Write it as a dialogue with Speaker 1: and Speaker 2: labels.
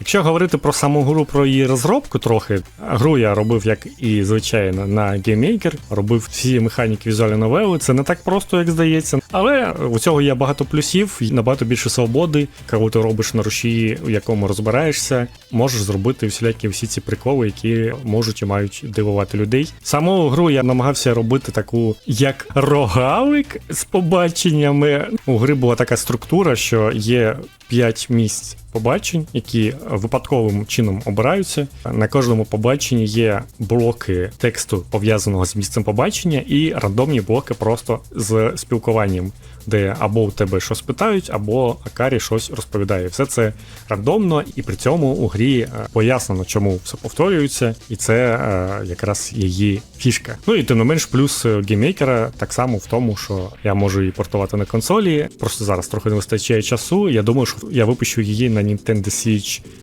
Speaker 1: Якщо говорити про саму гру, про її розробку трохи, гру я робив як і звичайно на GameMaker, робив всі механіки візуальної новели. Це не так просто, як здається. Але у цього є багато плюсів, набагато більше свободи. Коли ти робиш на рушії, у якому розбираєшся, можеш зробити всілякі всі ці приколи, які можуть і мають дивувати людей. Саму гру я намагався робити таку як рогалик з побаченнями. У гри була така структура, що є 5 місць побачень, які випадковим чином обираються. На кожному побаченні є блоки тексту пов'язаного з місцем побачення, і рандомні блоки просто з спілкуванням, де або у тебе щось питають, або Акарі щось розповідає. Все це рандомно, і при цьому у грі е, пояснено, чому все повторюється, і це е, якраз її фішка. Ну і тим не менш, плюс е, гейммейкера так само в тому, що я можу її портувати на консолі. Просто зараз трохи не вистачає часу. Я думаю, що я випущу її на Nintendo Switch